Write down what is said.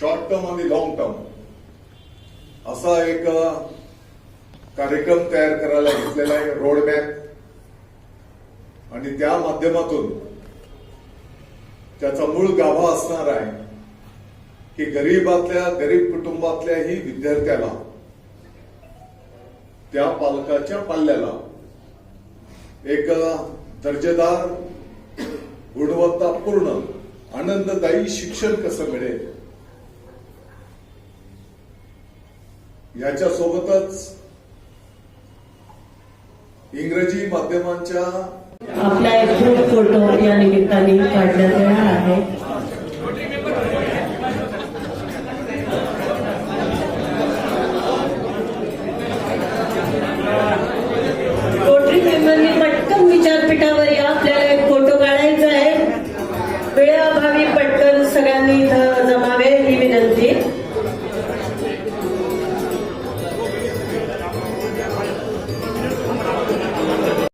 Short term आणि long term असा एक कार्यक्रम तयार करायला घेतलेला आहे रोडमॅप आणि त्या माध्यमातून त्याचा मूळ गाभा असणार आहे की गरीबातल्या गरीब कुटुंबातल्याही विद्यार्थ्याला त्या पालकाच्या पाल्याला एक दर्जेदार गुणवत्तापूर्ण आनंददायी शिक्षण कसं मिळेल? याच्या सोबतच इंग्रजी माध्यमांच्या आपला एक ग्रुप फोटो या निमित्ताने काढण्यात येणार आहे. रोटरी मेंबरनी पटकन विचारपीठावर या आपल्याला एक फोटो काढायचा आहे. वेळेअभावी पटकन सगळ्यांनी